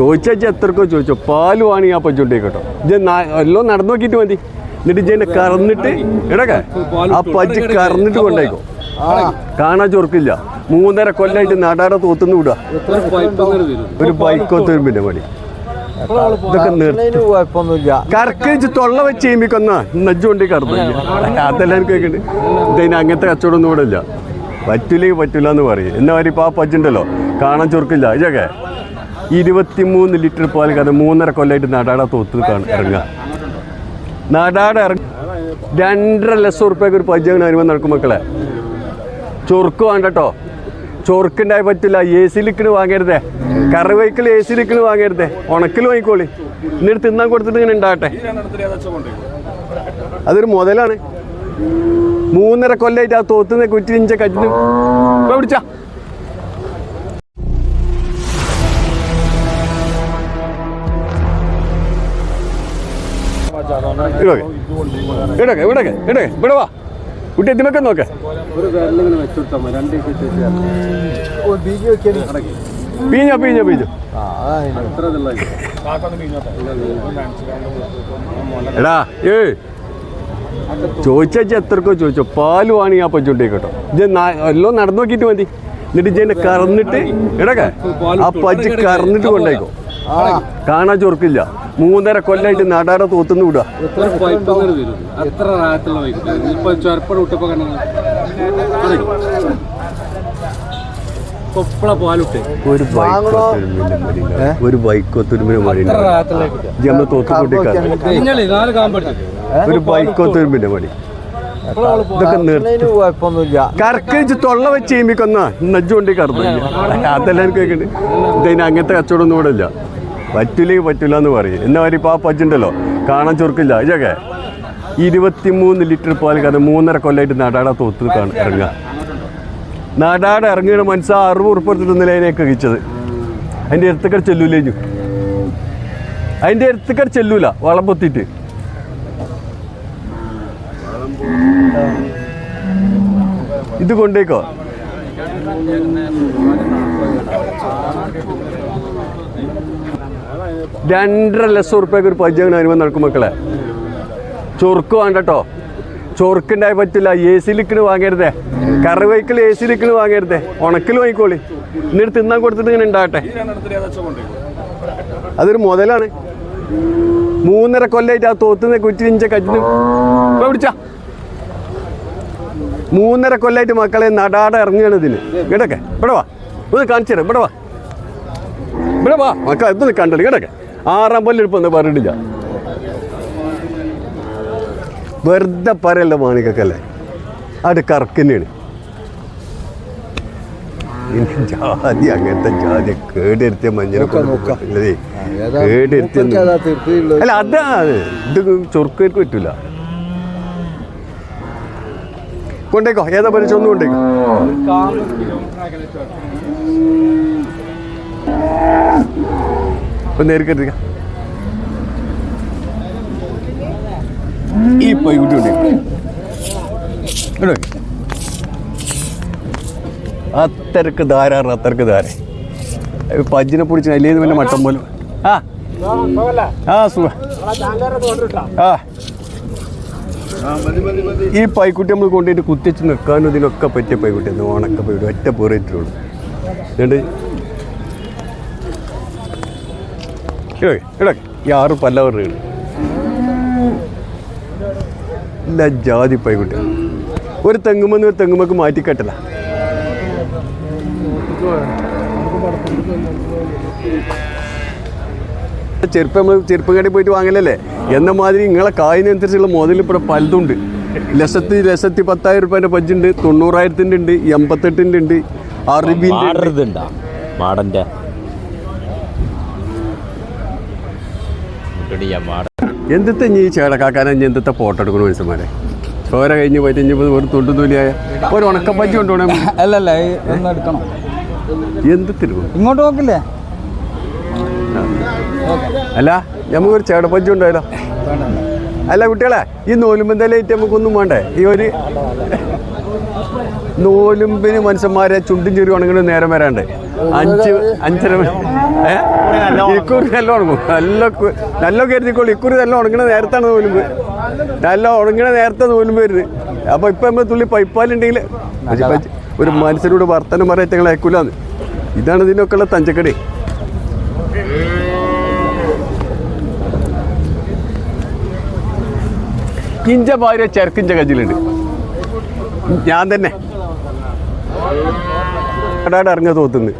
ചോദിച്ചാൽ എത്രക്കോ ചോദിച്ചോ. പാൽ വേണി ആ പച്ചുണ്ടേ കേട്ടോ. ഇത് എല്ലാം നടന്നു നോക്കിയിട്ട് മതി. എന്നിട്ട് ഇജ്ജെന്നെ കറന്നിട്ട് ഇടക്കെ ആ പജ്ജ് കറന്നിട്ട് കൊണ്ടായിക്കോ. കാണാൻ ചൊറുക്കില്ല. മൂന്നര കൊല്ലായിട്ട് നാടാടെ തോത്തുന്നു വിടുക ഒരു ബൈക്കോ വരുമ്പിന്റെ പണി? ഇതൊക്കെ നിർത്തി. കറക്കിച്ച് തൊള്ള വെച്ച് ചെയ്യുമ്പിക്കൊന്ന നജ്ജു കൊണ്ടേ കറന്നു അതെല്ലാം കേൾക്കുന്നുണ്ട് ഇതിന് അങ്ങനത്തെ കച്ചവടം ഒന്നും ഇവിടെ ഇല്ല. പറ്റൂലെങ്കിൽ പറ്റില്ല എന്ന് പറയും. എന്നാ പറയും ഇപ്പൊ ആ പജ്ജുണ്ടല്ലോ. കാണാൻ ചൊറുക്കില്ല. ഇതൊക്കെ ഇരുപത്തിമൂന്ന് ലിറ്റർ പാൽ കാരണം മൂന്നര കൊല്ലമായിട്ട് നടാട തോത്ത് ഇറങ്ങുക. നടാട ഇറങ്ങ രണ്ടര ലക്ഷം ഉറുപ്പ്യക്ക് ഒരു പജ്ജാണ് അനുഭവം നടക്കും മക്കളെ. ചൊറുക്ക് വേണ്ടട്ടോ. ചൊറുക്കുണ്ടായി പറ്റില്ല. എ സി ലിക്കിന് വാങ്ങരുതേ. കറി വൈക്കിൽ എ സി ലിക്കിന് വാങ്ങരുതേ. ഉണക്കിൽ വാങ്ങിക്കോളി. എന്നിട്ട് തിന്നാൻ കൊടുത്തിട്ട് ഇങ്ങനെ ഉണ്ടാകട്ടെ അതൊരു മുതലാണ്. മൂന്നര കൊല്ലായിട്ട് ആ തോത്തുന്ന കുറ്റി ഇഞ്ച കറ്റിന് പിടിച്ചാ. ഇടക്കെ ഇടൊക്കെ ഇവിടൊക്കെ ഇടൊക്കെ ഇവിടെ വാ. കുട്ടി എത്തിമൊക്കെ നോക്കെ. പീഞ്ഞോ പീഞ്ഞോ പീഞ്ഞോ. എടാ ഏ ചോദിച്ചാൽ എത്രക്കോ ചോദിച്ചോ. പാൽ വാണി ആ പച്ചുണ്ടേ കേട്ടോ. ഇത് എല്ലാം നടന്നു നോക്കിയിട്ട് മതി. എന്നിട്ട് ഇജ്ജെന്നെ കറന്നിട്ട് ഇടക്കെ ആ പജ്ജ് കറന്നിട്ട് കൊണ്ടായിക്കോ കാണാൻ ചൊറുക്കില്ല. മൂന്നര കൊല്ലായിട്ട് നാടാടെ തോത്തുന്നു വിടുക. എത്ര ഇപ്പൊ വിട്ടപ്പോ ഒരു ഒരു ബൈക്കോ തുരുമ്പിന് മടിയില്ല റാത്തുള്ള ഇജ്ജ് നമ്മൾ തോത്ത് കൂട്ടിക്കാറ് ഇഞ്ഞളി നാല് കാമ്പടിച്ചു ഒരു ബൈക്കോ തുരുമ്പിന്റെ മടി. ഇതൊക്കെ നിർത്തി. ഇതിന് കുഴപ്പമൊന്നുമില്ല. കറക്കിച്ച് തൊള്ള വെച്ച് ചെയ്യുമ്പിക്കൊന്ന നജ്ജു കൊണ്ടേ കറന്നു അതെല്ലാം എനിക്ക് കേൾക്കുന്നുണ്ട് ഇതിന് അങ്ങനത്തെ കച്ചവടം ഒന്നും ഇവിടെ ഇല്ല. പറ്റില്ലെങ്കിൽ പറ്റില്ല എന്ന് പറയും. എന്നാ പറയും ഇപ്പോൾ ആ പച്ചുണ്ടല്ലോ കാണാൻ ചുരുക്കില്ല ഇതൊക്കെ ഇരുപത്തിമൂന്ന് ലിറ്റർ പാൽ കാരണം മൂന്നര കൊല്ലമായിട്ട് നടാടാ തോത്ത് കാണും ഇറങ്ങുക. നടാട ഇറങ്ങിയ മനസ്സ് അറുപത് ഉറുപ്പത്തിന് അതിനെയൊക്കെ കഴിച്ചത്. അതിന്റെ അടുത്തക്കട ചെല്ലൂലേഞ്ഞു അതിന്റെ അടുത്തക്കട ചെല്ലൂല. വളം ഇത് കൊണ്ടേക്കോ? രണ്ടര ലക്ഷം ഉറുപ്പ്യക്ക് ഒരു പജ്ജാണ് അനുഭവം നടക്കും മക്കളെ. ചൊറുക്ക് വേണ്ടട്ടോ. ചൊറുക്കുണ്ടായി പറ്റില്ല. എ സി ലിക്കിന് വാങ്ങരുതേ. കറി വൈക്കിൾ എ സി ലിക്കിന് വാങ്ങരുതേ. ഉണക്കിൽ വാങ്ങിക്കോളി. എന്നിട്ട് തിന്നാൻ കൊടുത്തിട്ട് ഇങ്ങനെ ഉണ്ടാകട്ടെ. അതൊരു മുതലാണ്. മൂന്നര കൊല്ലായിട്ട് ആ തോത്തുന്ന കുറ്റി ഇഞ്ച കറ്റിന് പിടിച്ചാ. മൂന്നര കൊല്ലായിട്ട് മക്കളെ നടാടെ ഇറങ്ങുകയാണ് ഇതിന്. കേട്ടൊക്കെ? ഇവിടെ വാ. ഒന്ന് കാണിച്ചു തരാം. ഇവിടെ വാ. ഇവിടെ വാ. മക്കളെ ഇതൊന്ന് കണ്ടല്ലോ കേട്ടൊക്കെ? ആറാം പല്ലെടുപ്പൊന്നും പറഞ്ഞിട്ടില്ല. വെറുതെ പറയല്ല മാണിക്കല്ലേ അത് കറക്കന്നെയാണ്. ജാതി അങ്ങനത്തെ ജാതി കേടിരുത്തിയ തീർത്തിയുള്ളൂ അല്ല അതാ ഇത് ചൊറുക്കേർക്ക് പറ്റൂല. കൊണ്ടേക്കോ ഏതാ പരിചയം? ഒന്ന് കൊണ്ടേക്കോ. ഒന്ന് നേരിക്കരുത് ഈ പോയി കൊണ്ടേക്കോ. ഇവിടെ വെക്ക്. അത്തരക്ക് ധാരാറ് അത്തരക്ക് ധാര പജ്ജിനെ പിടിച്ച് അല്ലേ പിന്നെ മട്ടം പോലും. ആ. ആ സുഖ. ആ. ഈ പൈക്കുട്ടി നമ്മൾ കൊണ്ടുപോയിട്ട് കുത്തിച്ച് നിൽക്കാനും ഇതിനൊക്കെ പറ്റിയ പൈക്കുട്ടി. എന്ന് ഓണക്ക പോയിട്ട് ഒറ്റ പോറിയിട്ടുള്ളൂ എന്നിട്ട് ഇടേ ഈ ആറ് പല്ലവരുടെ ഇല്ല ജാതി പൈക്കുട്ടി. ഒരു തെങ്ങുമെന്ന് ഒരു തെങ്ങുമ്മക്ക് മാറ്റിക്കെട്ടല ചെരുപ്പ് നമ്മൾ ചെരുപ്പ് കടയിൽ പോയിട്ട് വാങ്ങലല്ലേ? എന്ന മാതിരി നിങ്ങളെ കായിനനുസരിച്ചുള്ള മുതൽ ഇവിടെ പലതുണ്ട്. ലക്ഷത്തി ലക്ഷത്തി പത്തായിരം റുപ്യേന്റെ പജ്ജുണ്ട് തൊണ്ണൂറായിരത്തിന്റെ ഉണ്ട് എൺപത്തെട്ടിന്റെ ഉണ്ട് അറബിന്റെ ഉണ്ട്. മാടരുതുണ്ടാ എന്തിത്തെ ഇനി ഈ ചേടക്കാക്കാനെ ഇനി എന്തിത്തെ ഫോട്ടോ എടുക്കണ മനുഷ്യന്മാരെ? ചോര കഴിഞ്ഞ് പോയിട്ട് ഇനി ഒരു തൊണ്ടു തൊലിയായ ഒരു ഉണക്കപ്പറ്റി കൊണ്ടുപോകണം. അല്ലല്ല ഒന്ന് എടുക്കണം. ഇങ്ങോട്ട് നോക്കില്ലേ? അല്ല നമുക്കൊരു ചേടപ്പജ്ജി ഉണ്ടായാലോ അല്ല കുട്ടികളെ ഈ നോലുമ്പന്തലായിട്ട് നമുക്കൊന്നും വേണ്ടേ? ഈ ഒരു നോലുമ്പിന് മനുഷ്യന്മാരെ ചുണ്ടും ചെറിയ ഉണങ്ങി നേരം വരാണ്ട്. അഞ്ച് അഞ്ചര ഇക്കുറി നല്ല ഉണങ്ങും. നല്ല നല്ല കരുതിക്കോളൂ ഇക്കുറി നല്ല ഉണങ്ങണ നേരത്താണ് നോലുമ്പ്. നല്ല ഉണങ്ങണ നേരത്തെ നോലുമ്പ് വരുന്നത്. അപ്പൊ ഇപ്പൊ നമ്മൾ തുള്ളി പൈപ്പാലുണ്ടെങ്കിൽ ഒരു മനുഷ്യരോട് വർത്തനം പറയാൻ ഞങ്ങൾ അയക്കൂലാന്ന്. ഇതാണ് ഇതിനൊക്കെ ഉള്ള തഞ്ചക്കടി. ഇഞ്ച ഭാര്യ ചെറുക്കിഞ്ച കജിലുണ്ട് ഞാൻ തന്നെ. കടാട് ഇറങ്ങാൻ തോത്തുന്നു.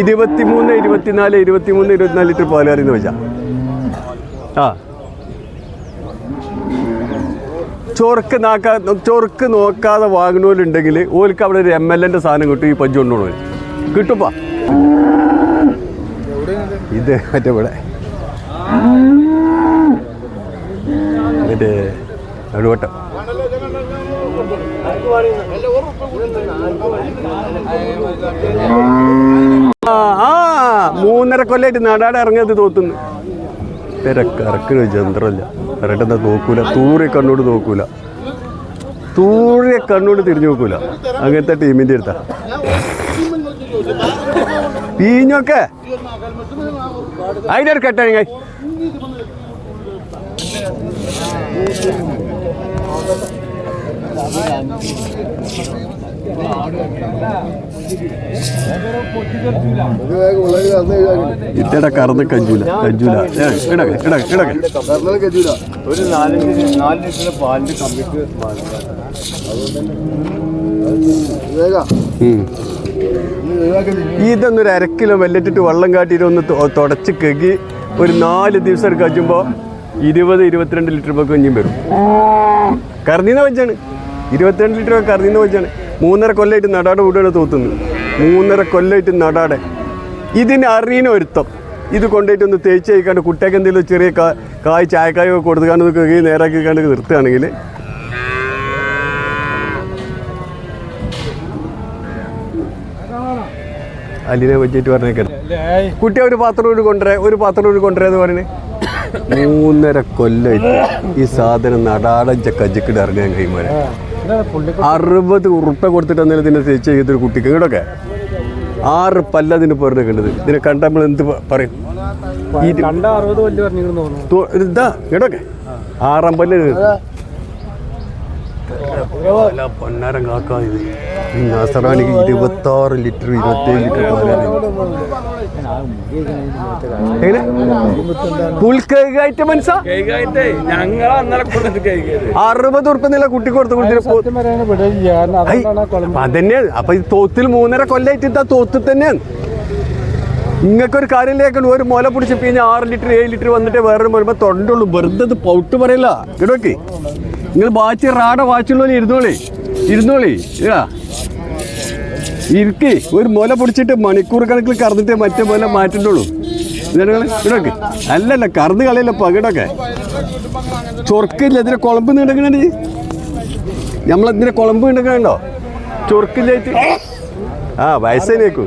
ഇരുപത്തിമൂന്ന് ഇരുപത്തിനാല് ഇരുപത്തിമൂന്ന് ഇരുപത്തിനാല് ലിറ്റർ പാൽ അറിയുന്ന വെച്ചാ. ആ. ചൊറുക്ക് നാക്കാ ചൊറുക്ക് നോക്കാതെ വാങ്ങണോലുണ്ടെങ്കിൽ ഓൽക്ക് അവിടെ ഒരു എം എൽ എന്റെ സാധനം കിട്ടും ഈ പഞ്ച് കൊണ്ടുപോകണോ കിട്ടുപ്പാ ഇത് മറ്റേ ഇവിടെ. മറ്റേ നടുവട്ടം ആ മൂന്നര കൊല്ലായിട്ട് നടാടെ ഇറങ്ങിയത് തോത്തുന്നു. തിരക്കിറക്കുന്ന ചന്ദ്രല്ല ഇറട്ടെന്താ നോക്കൂല. തൂറി കണ്ണോട് നോക്കൂല. തൂറിയ കണ്ണോട് തിരിഞ്ഞു നോക്കൂല. അങ്ങനത്തെ ടീമിന്റെ അടുത്താ. പീഞ്ഞൊക്കെ. അതിന്റെ ഒരു കെട്ടാണ് ഇത്തട കറന്ന് കഞ്ചൂല കഞ്ചൂല. ഏ, ഇടക്കെ ഇടക്കെ കഞ്ചൂല ഒരു നാല് നാല് ലിറ്റർ പാലിന്റെ കമ്പിക്ക്. ഇതൊന്നൊരു അര കിലോ വെള്ളം കാട്ടിയിട്ട് ഒന്ന് തുടച്ച് കഴുകി ഒരു നാല് ദിവസം കഴിയുമ്പോൾ ഇരുപത് ഇരുപത്തിരണ്ട് ലിറ്റർ പൊക്കെ കഞ്ഞിയും വരും. കറന്നീന്ന വെച്ചാണ് ഇരുപത്തിരണ്ട് ലിറ്റർ കറന്നീന്ന വെച്ചാണ് മൂന്നര കൊല്ലമായിട്ട് നടാടെ വീടുകൾ തോത്തുന്നു. മൂന്നര കൊല്ലമായിട്ട് നടാടെ. ഇതിന് അറിയുന്ന ഒരുത്തം. ഇത് കൊണ്ടുപോയിട്ട് ഒന്ന് തേച്ച് കഴിക്കാണ്ട് കുട്ടിയൊക്കെ എന്തെങ്കിലും ചെറിയ കാ- കായ് ചായക്കായോ കൊടുക്കാണ്ട് കഴുകി നേരാക്കി കണ്ട് നിർത്തുകയാണെങ്കിൽ. അലിനെ പറ്റിയിട്ട് പറഞ്ഞേക്കാം. കുട്ടി ഒരു പാത്രം ഒരു കൊണ്ടുവരാ ഒരു പാത്രം ഒരു കൊണ്ടുവരാന്ന് പറയണേ മൂന്നര കൊല്ലായിട്ട് ഈ സാധനം നടാടഞ്ച കജ്ജിക്കിട്ട് ഇറങ്ങാൻ കഴിയുമ്പോൾ അറുപത് ഉറുപ്പ കൊടുത്തിട്ട് അന്നേരം ഇതിനെ ചേച്ചി ചെയ്തൊരു കുട്ടിക്ക്. ഇവിടൊക്കെ ആറ് പല്ല ഇതിന് കണ്ടത്. ഇതിനെ കണ്ട നമ്മൾ എന്ത് പറയും? ഇതാ ഇടൊക്കെ ആറാം പല്ല് അല്ല, പൊന്നാരം കാക്കാ ഇത്. ഈ നസറാനിക്ക് ഇരുപത്തി ആറ് ലിറ്റർ ഇരുപത്തേഴ് ലിറ്റർ മനസ്സാ? അറുപത് ഉറുപ്പില്ല കുട്ടി കൊടുത്തു കൊടുത്തിട്ട് അതന്നെ അപ്പൊ തോത്തിൽ മൂന്നര കൊല്ലായിട്ട് ഇതാ തോത്തിൽ തന്നെയാണ്. നിങ്ങൾക്കൊരു കാര്യത്തിലേക്കാണ് ഒരു മുല പിടിച്ച് പിന്നെ ആറ് ലിറ്റർ ഏഴ് ലിറ്റർ വന്നിട്ട് വേറൊരു മുല തൊണ്ടുള്ളൂ. വെറുതെ ഇത് പൗട്ട് പറയില്ല. ഇടോക്കെ നിങ്ങൾ വാച്ച് റാട വാച്ചുള്ള ഇരുന്നോളി. ഇരുന്നോളി. ഇടാ ഇരിക്ക്. ഒരു മുല പിടിച്ചിട്ട് മണിക്കൂർ കണക്കിൽ കറന്നിട്ട് മറ്റേ മുല മാറ്റുന്നുള്ളൂ. ഇടയ്ക്ക് അല്ലല്ല കറന്ന് കളയില്ല പകിടൊക്കെ. ചൊറുക്കില്ല. ഇതിന് കുളമ്പ് നീണ്ടക്കണേ നമ്മളെന്തിനെ കുളമ്പ് നീണ്ടക്കണോ ചൊറുക്കില്ലായിട്ട് ആ വയസ്സേനേക്കും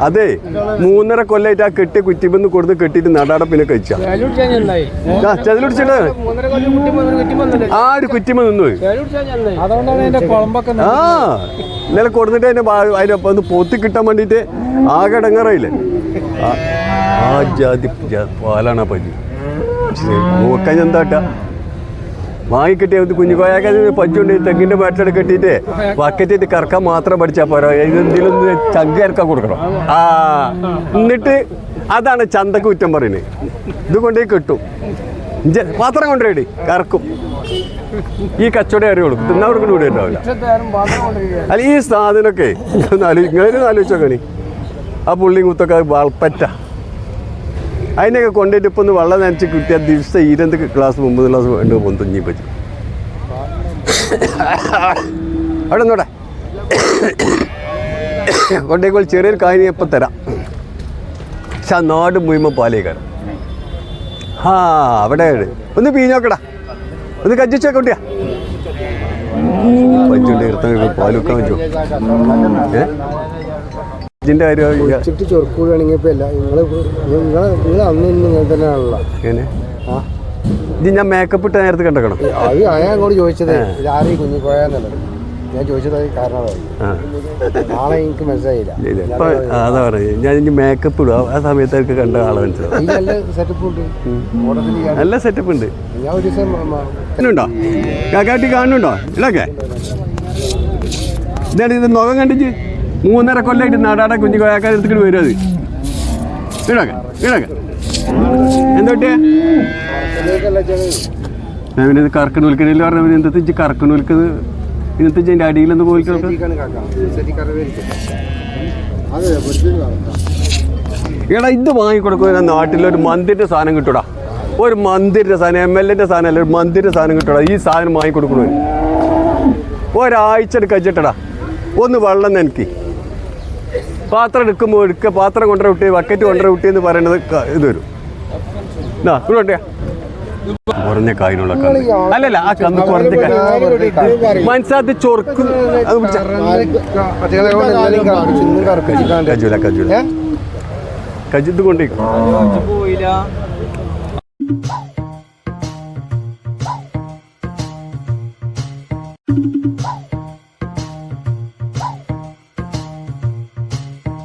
അതെ മൂന്നര കൊല്ലായിട്ട് ആ കെട്ടി കുറ്റിമെന്ന് കൊടുത്ത് കെട്ടിട്ട് നടാടെ പിന്നെ കഴിച്ച. ചതിലുടിച്ചിട്ട് ആ ഒരു കുറ്റിമ നിന്നു. ആ ഇന്നലെ കൊടുത്തിട്ട് അതിന്റെ അതിന്റെ ഒപ്പം ഒന്ന് പോത്തി കിട്ടാൻ വേണ്ടിട്ട് ആകെ ഇടങ്ങാറായില്ലേ. ആ- ജാതി പാലാണ് പല്ലി. നോക്കാൻ എന്താട്ടാ? വാങ്ങിക്കിട്ടിയ കുഞ്ഞുകോയാക്കാൻ പഞ്ചുണ്ട് തെങ്ങിന്റെ ബാറ്റിലൊക്കെ കെട്ടിയിട്ട് വക്കറ്റിട്ട് കറക്കാൻ മാത്രം പഠിച്ചാൽ പോരാ. ഇതെന്തെങ്കിലും ചങ്ക ഇറക്കാൻ കൊടുക്കണം. ആ എന്നിട്ട് അതാണ് ചന്തക്ക് കുറ്റം പറയുന്നത്. ഇത് കൊണ്ടുപോയി കിട്ടും. പാത്രം കൊണ്ടുപോയി കറക്കും. ഈ കച്ചവടം അറിയ കൊടുക്കും? തിന്നാ കൊടുക്കുന്ന കൂടെ ഉണ്ടാവില്ല. അല്ല ഈ സാധനമൊക്കെ ഇങ്ങനെ ആലോചിച്ചോക്കണി ആ പുള്ളി കുത്തൊക്കെ വളപ്പറ്റ. അതിനൊക്കെ കൊണ്ടിട്ട് ഇപ്പൊ ഒന്ന് വെള്ളം നനച്ച് കിട്ടിയ ദിവസം ഇരുപത് ക്ലാസ് മുമ്പ് ക്ലാസ് വേണ്ട തുഞ്ഞി പറ്റും. അവിടെ നോട്ടെ കൊണ്ടേക്കോൾ ചെറിയൊരു കാര്യം ഇപ്പം തരാം. പക്ഷെ ആ നാട് മുഴുവൻ പാലേക്കാരം ആ അവിടെയാണ് ഒന്ന് പീഞ്ഞോക്കടാ ഒന്ന് കജ്ജിച്ചോ കുട്ടിയാ പാലൊക്കെ വെച്ചോ ഏ? ഇതിന്റെ കാര്യം ചൊറുക്കൂടാണെങ്കിൽ നിങ്ങളെ നിങ്ങൾ അന്ന് ഇന്ന് ഇങ്ങനെ തന്നെയാണല്ലോ. എങ്ങനെ? ആ. ഇത് ഞാൻ മേക്കപ്പ് ഇട്ട നേരത്തെ കണ്ടക്കണം. അത് ഞാൻ അങ്ങോട്ട് ചോദിച്ചത് ഇതാരും ഞാൻ ചോദിച്ചത് കാരണം അതായി. ആ. നാളെ എനിക്ക് മനസ്സിലായില്ല. ഇല്ല ഇപ്പൊ അതാ പറയുന്നത് ഞാൻ ഇനി മേക്കപ്പ് ഇടും. ആ- സമയത്തൊക്കെ കണ്ട ആളെ മനസ്സിലാവും. നല്ല സെറ്റപ്പ് ഉണ്ട്. നല്ല സെറ്റപ്പ് ഉണ്ട്. ഞാൻ ഒരു ദിവസം കാണുന്നുണ്ടോ? കാക്കാട്ടി കാണുന്നുണ്ടോ? ഇടക്കെ ഇതാണ് ഇത് നോക്കാൻ കണ്ടിച്ച് മൂന്നര കൊല്ലായിട്ട് നാടാടെ കുഞ്ഞു കൊയാക്കാൻ എടുത്തിട്ട് വരും അത്. ഇടക്കെ ഇടക്കെ. എന്തോട്ടിയാ. ഞാൻ പിന്നെ കറക്കണ വിൽക്കണില്ല പറഞ്ഞ പിന്നെ ഇജ്ജ് കറക്കണ വിൽക്കുന്നത് ഇന്നത്തെ അടിയിലൊന്ന് കറിവേപ്പില. അതെ വെറുതെ കാക്ക. എടാ ഇത് വാങ്ങിക്കൊടുക്കുന്ന നാട്ടിലൊരു മന്തിന്റെ സാധനം കിട്ടൂടാ. ഒരു മന്തിന്റെ സാധനം എം എൽ എന്റെ സാധനം അല്ല ഒരു മന്തിന്റെ സാധനം കിട്ടൂടാ. ഈ സാധനം വാങ്ങിക്കൊടുക്കണോ ഒരാഴ്ച കഴിച്ചിട്ടടാ ഒന്ന് വെള്ളം നനക്കി. പാത്രം എടുക്കുമ്പോൾ എടുക്കുക പാത്രം കൊണ്ടുവര കുട്ടി ബക്കറ്റ് കൊണ്ടുവര കുട്ടി എന്ന് പറയുന്നത് ഇത് വരും. ഇതാ ഇങ്ങോട്ടെ കുറഞ്ഞ കായിനുള്ള അല്ലല്ല ആ കന്ന് കുറഞ്ഞ മനസ്സാത്തി ചൊറുക്കും. കജുല കജുല. കജിത്ത് കൊണ്ടേക്കും പോയില്ല.